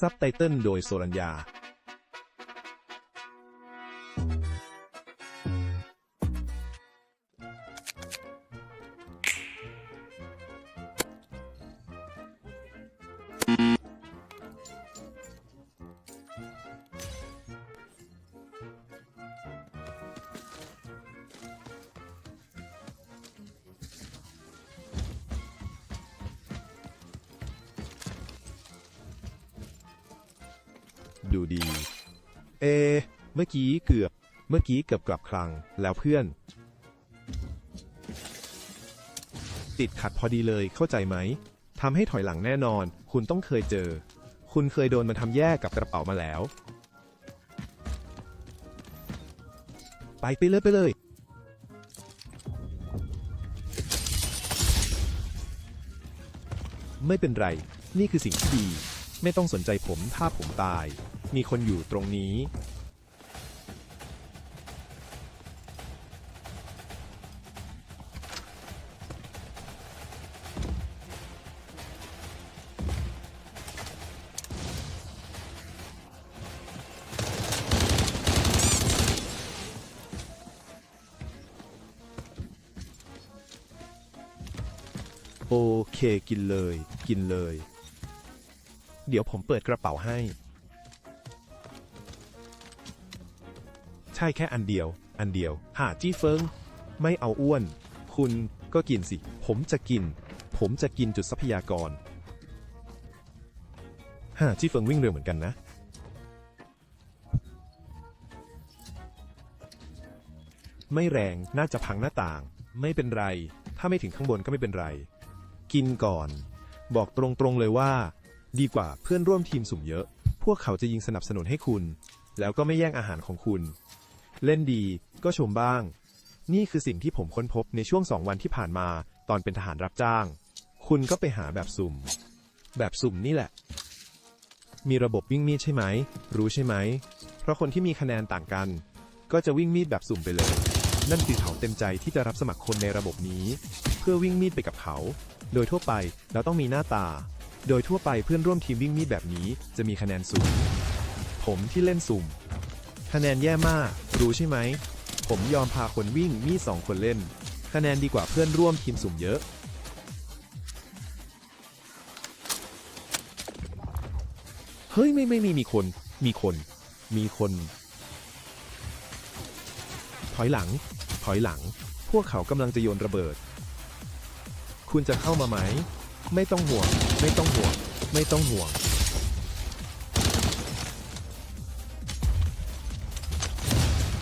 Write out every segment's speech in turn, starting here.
ซับไตเติลโดยโซลัญญา ดูดี เอ เมื่อกี้เกือบ เมื่อกี้เกือบกลับคลังแล้วเพื่อน ติดขัดพอดีเลยเข้าใจไหมทำให้ถอยหลังแน่นอน คุณต้องเคยเจอ คุณเคยโดนมันทำแย่กับกระเป๋ามาแล้ว ไปไปเลยไปเลยไม่เป็นไร นี่คือสิ่งที่ดี ไม่ต้องสนใจผมถ้าผมตาย มีคนอยู่ตรงนี้ โอเคกินเลย กินเลย เดี๋ยวผมเปิดกระเป๋าให้ ใช่แค่อันเดียว อันเดียว หาจี้เฟิง ไม่เอาอ้วน คุณก็กินสิ ผมจะกิน ผมจะกินจุดทรัพยากรหาจี้เฟิงวิ่งเร็วเหมือนกันนะ ไม่แรงน่าจะพังหน้าต่าง ไม่เป็นไร ถ้าไม่ถึงข้างบนก็ไม่เป็นไร กินก่อน บอกตรงๆเลยว่า ดีกว่าเพื่อนร่วมทีมสุ่มเยอะ พวกเขาจะยิงสนับสนุนให้คุณแล้วก็ไม่แย่งอาหารของคุณ เล่นดีก็ชมบ้าง นี่คือสิ่งที่ผมค้นพบในช่วงสองวันที่ผ่านมาตอนเป็นทหารรับจ้าง คุณก็ไปหาแบบสุ่ม แบบสุ่มนี่แหละ มีระบบวิ่งมีดใช่ไหม รู้ใช่ไหม เพราะคนที่มีคะแนนต่างกัน ก็จะวิ่งมีดแบบสุ่มไปเลย นั่นคือเขาเต็มใจที่จะรับสมัครคนในระบบนี้ เพื่อวิ่งมีดไปกับเขา โดยทั่วไปเราต้องมีหน้าตา โดยทั่วไปเพื่อนร่วมทีมวิ่งมีดแบบนี้จะมีคะแนนสูง ผมที่เล่นสุ่ม คะแนนแย่มาก รู้ใช่ไหม ผมยอมพาคนวิ่งมีสองคนเล่น คะแนนดีกว่าเพื่อนร่วมทีมสุ่มเยอะ เฮ้ยไม่ไม่ไม่มีคน มีคน มีคน ถอยหลัง ถอยหลัง พวกเขากำลังจะโยนระเบิด คุณจะเข้ามาไหม ไม่ต้องห่วง ไม่ต้องห่วง ไม่ต้องห่วง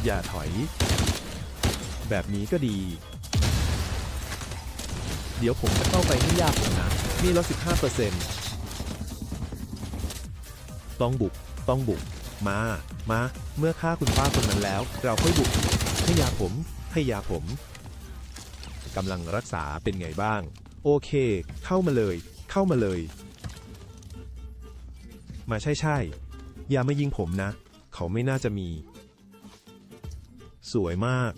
อย่าถอย แบบนี้ก็ดี เดี๋ยวผมจะเข้าไปไม่ยากผมนะมีลด15เปอร์เซ็นต์ต้องบุก ต้องบุก มา มา เมื่อฆ่าคุณป้าคนนั้นแล้ว เราค่อยบุก ให้ยาผม ให้ยาผมกำลังรักษาเป็นไงบ้าง โอเค เข้ามาเลย เข้ามาเลย มาใช่ใช่อย่ามายิงผมนะ เขาไม่น่าจะมี สวยมาก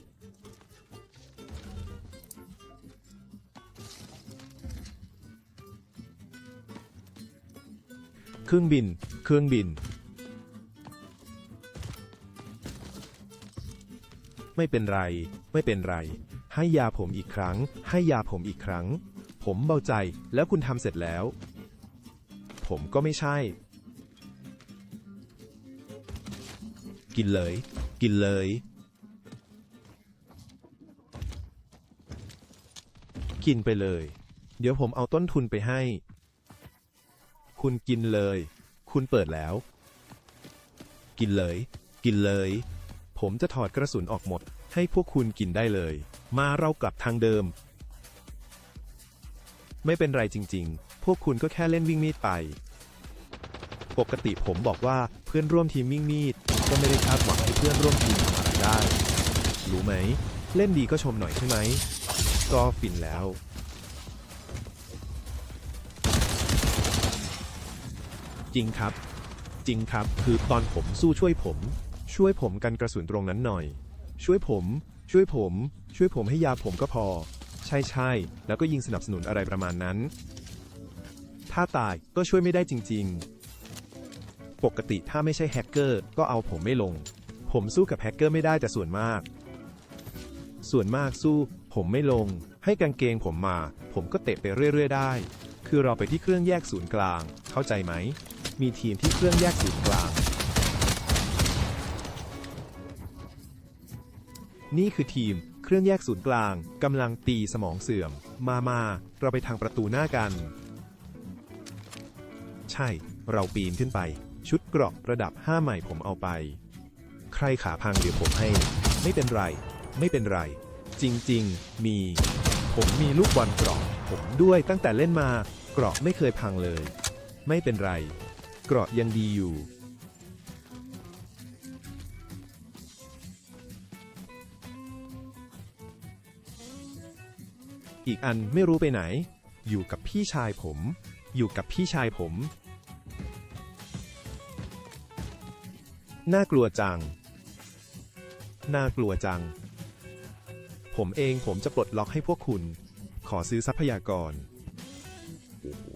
เครื่องบิน เครื่องบิน ไม่เป็นไร ไม่เป็นไร ให้ยาผมอีกครั้ง ให้ยาผมอีกครั้ง ผมเบาใจ แล้วคุณทำเสร็จแล้ว ผมก็ไม่ใช่ กินเลย กินเลย กินไปเลย เดี๋ยวผมเอาต้นทุนไปให้ คุณกินเลย คุณเปิดแล้ว กินเลย กินเลย ผมจะถอดกระสุนออกหมด ให้พวกคุณกินได้เลย มาเรากลับทางเดิม ไม่เป็นไรจริง ๆ พวกคุณก็แค่เล่นวิ่งมีดไป ปกติผมบอกว่าเพื่อนร่วมทีมวิ่งมีด ก็ไม่ได้คาดหวังให้เพื่อนร่วมทีมทำอะไรได้ รู้ไหม เล่นดีก็ชมหน่อยใช่ไหม ก็ฟินแล้ว จริงครับ จริงครับ คือตอนผมสู้ช่วยผม ช่วยผมกันกระสุนตรงนั้นหน่อย ช่วยผม ช่วยผม ช่วยผมให้ยาผมก็พอ ใช่ใช่แล้วก็ยิงสนับสนุนอะไรประมาณนั้น ถ้าตายก็ช่วยไม่ได้จริงปกติถ้าไม่ใช่แฮกเกอร์ก็เอาผมไม่ลง ผมสู้กับแฮกเกอร์ไม่ได้แต่ส่วนมาก ส่วนมากสู้ ผมไม่ลง ให้กางเกงผมมา ผมก็เตะไปเรื่อย ๆ ได้ คือเราไปที่เครื่องแยกศูนย์กลาง เข้าใจไหม มีทีมที่เครื่องแยกศูนย์กลาง นี่คือทีมเครื่องแยกศูนย์กลางกำลังตีสมองเสื่อม มามา เราไปทางประตูหน้ากัน ใช่ เราปีนขึ้นไป ชุดเกราะระดับ5ใหม่ผมเอาไป ใครขาพังเดี๋ยวผมให้ ไม่เป็นไร ไม่เป็นไร จริง ๆ มี ผมมีลูกบอลเกราะ ผมด้วยตั้งแต่เล่นมาเกราะไม่เคยพังเลย ไม่เป็นไร เกราะยังดีอยู่ อีกอันไม่รู้ไปไหน อยู่กับพี่ชายผม อยู่กับพี่ชายผม น่ากลัวจัง น่ากลัวจัง ผมเองผมจะปลดล็อกให้พวกคุณ ขอซื้อทรัพยากร โอ้โห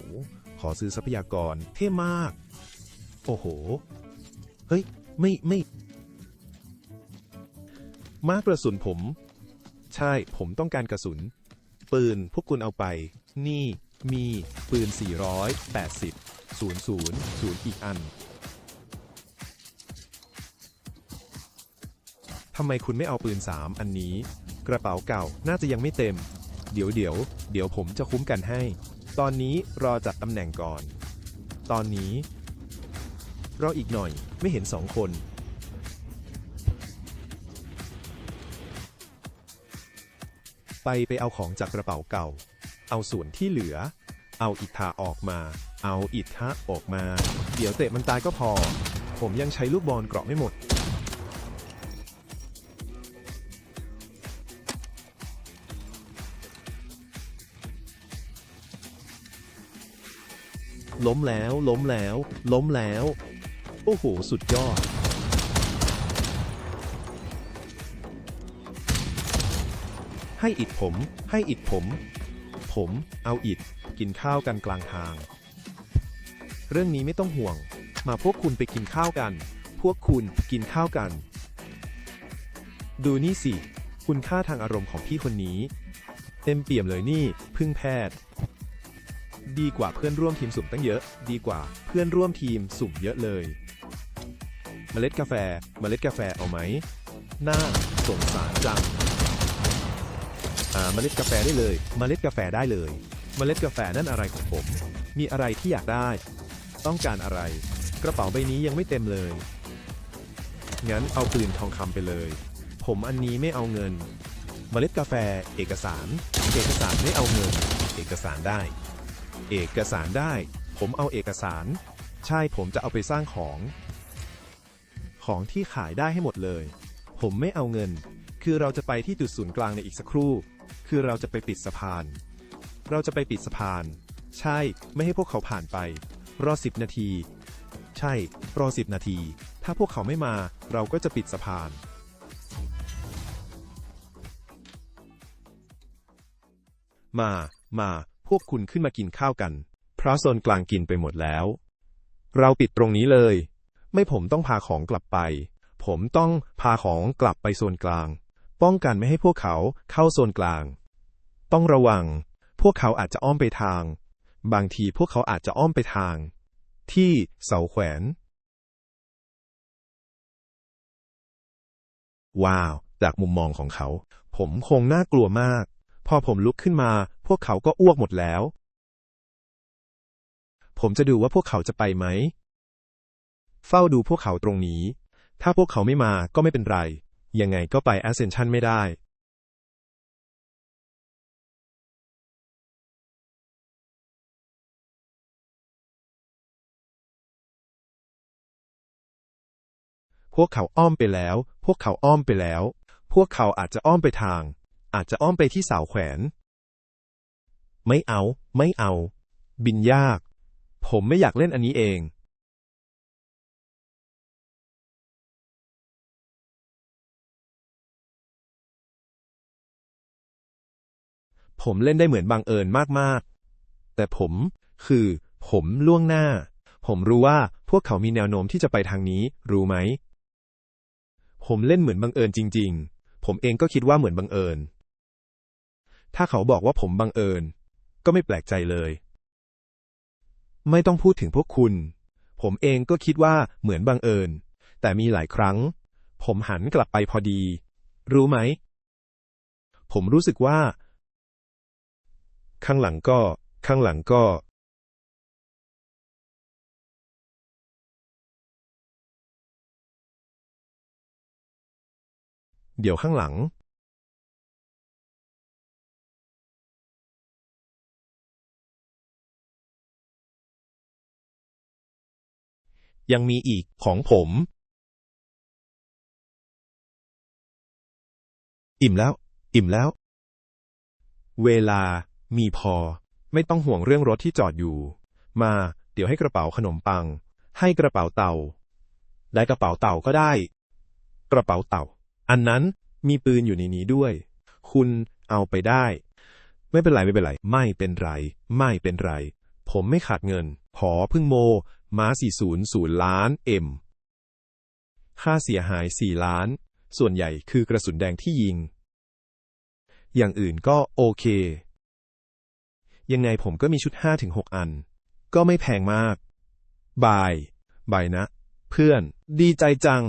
ขอซื้อทรัพยากร เท่มาก โอ้โห เฮ้ย ไม่ไม่ มากกระสุนผม ใช่ ผมต้องการกระสุน ปืน พวกคุณเอาไป นี่ มีปืน 480 00 0 อีกอันทำไมคุณไม่เอาปืน 3 อันนี้ กระเป๋าเก่าน่าจะยังไม่เต็ม เดี๋ยวเดี๋ยวเดี๋ยวผมจะคุ้มกันให้ ตอนนี้รอจัดตำแหน่งก่อน ตอนนี้ รออีกหน่อยไม่เห็นสองคน ไปไปเอาของจากกระเป๋าเก่า เอาส่วนที่เหลือ เอาอิฐาออกมา เอาอิฐาออกมา เดี๋ยวเตะมันตายก็พอ ผมยังใช้ลูกบอลเกราะไม่หมด ล้มแล้ว ล้มแล้ว ล้มแล้ว โอ้โห สุดยอด ให้อิดผม ให้อิดผม ผม เอาอิด กินข้าวกันกลางทาง เรื่องนี้ไม่ต้องห่วง มาพวกคุณไปกินข้าวกัน พวกคุณกินข้าวกัน ดูนี่สิ คุณค่าทางอารมณ์ของพี่คนนี้ เต็มเปี่ยมเลยนี่ พึ่งแพทย์ ดีกว่าเพื่อนร่วมทีมสุ่มตั้งเยอะ ดีกว่าเพื่อนร่วมทีมสุ่มเยอะเลย เมล็ดกาแฟ เมล็ดกาแฟเอาไหม น่าสงสารจังอ่าเมล็ดกาแฟได้เลย เมล็ดกาแฟได้เลย เมล็ดกาแฟนั่นอะไรของผม มีอะไรที่อยากได้ ต้องการอะไร กระเป๋าใบนี้ยังไม่เต็มเลย งั้นเอาปืนทองคำไปเลย ผมอันนี้ไม่เอาเงิน เมล็ดกาแฟ เอกสาร เอกสารไม่เอาเงิน เอกสารได้ เอกสารได้ ผมเอาเอกสาร ใช่ผมจะเอาไปสร้างของ ของที่ขายได้ให้หมดเลย ผมไม่เอาเงิน คือเราจะไปที่จุดศูนย์กลางในอีกสักครู่ คือเราจะไปปิดสะพาน เราจะไปปิดสะพาน ใช่ ไม่ให้พวกเขาผ่านไป รอสิบนาที ใช่ รอสิบนาที ถ้าพวกเขาไม่มา เราก็จะปิดสะพานมา มา พวกคุณขึ้นมากินข้าวกัน เพราะโซนกลางกินไปหมดแล้ว เราปิดตรงนี้เลย ไม่ผมต้องพาของกลับไป ผมต้องพาของกลับไปโซนกลาง ป้องกันไม่ให้พวกเขาเข้าโซนกลาง ต้องระวัง พวกเขาอาจจะอ้อมไปทาง บางทีพวกเขาอาจจะอ้อมไปทาง ที่เสาแขวน ว้าว จากมุมมองของเขา ผมคงน่ากลัวมาก พอผมลุกขึ้นมา พวกเขาก็อ้วกหมดแล้ว ผมจะดูว่าพวกเขาจะไปไหม เฝ้าดูพวกเขาตรงนี้ ถ้าพวกเขาไม่มาก็ไม่เป็นไร ยังไงก็ไป Ascension ไม่ได้ พวกเขาอ้อมไปแล้ว พวกเขาอ้อมไปแล้ว พวกเขาอาจจะอ้อมไปทาง อาจจะอ้อมไปที่เสาแขวน ไม่เอา ไม่เอา บินยาก ผมไม่อยากเล่นอันนี้เอง ผมเล่นได้เหมือนบังเอิญมาก ๆ แต่ผมคือ ผมล่วงหน้าผผมรู้ว่าพวกเขามีแนวโน้มที่จะไปทางนี้ รู้ไหม ผมเล่นเหมือนบังเอิญจริง ๆ ผมเองก็คิดว่าเหมือนบังเอิญ ถ้าเขาบอกว่าผมบังเอิญ ก็ไม่แปลกใจเลย ไม่ต้องพูดถึงพวกคุณ ผมเองก็คิดว่าเหมือนบังเอิญ แต่มีหลายครั้ง ผมหันกลับไปพอดี รู้ไหม ผมรู้สึกว่า ข้างหลังก็ ข้างหลังก็เดี๋ยวข้างหลัง ยังมีอีกของผม อิ่มแล้ว อิ่มแล้ว เวลามีพอ ไม่ต้องห่วงเรื่องรถที่จอดอยู่ มา เดี๋ยวให้กระเป๋าขนมปัง ให้กระเป๋าเต่า ได้กระเป๋าเต่าก็ได้ กระเป๋าเต่า อันนั้นมีปืนอยู่ในนี้ด้วย คุณเอาไปได้ ไม่เป็นไรไม่เป็นไร ไม่เป็นไร ไม่เป็นไร ผมไม่ขาดเงิน ขอพึ่งโม ม้า 400 ล้านเอ็มค่าเสียหาย 4 ล้าน ส่วนใหญ่คือกระสุนแดงที่ยิง อย่างอื่นก็โอเค ยังไงผมก็มีชุด 5-6 อัน ก็ไม่แพงมาก บาย บายนะ เพื่อน ดีใจจัง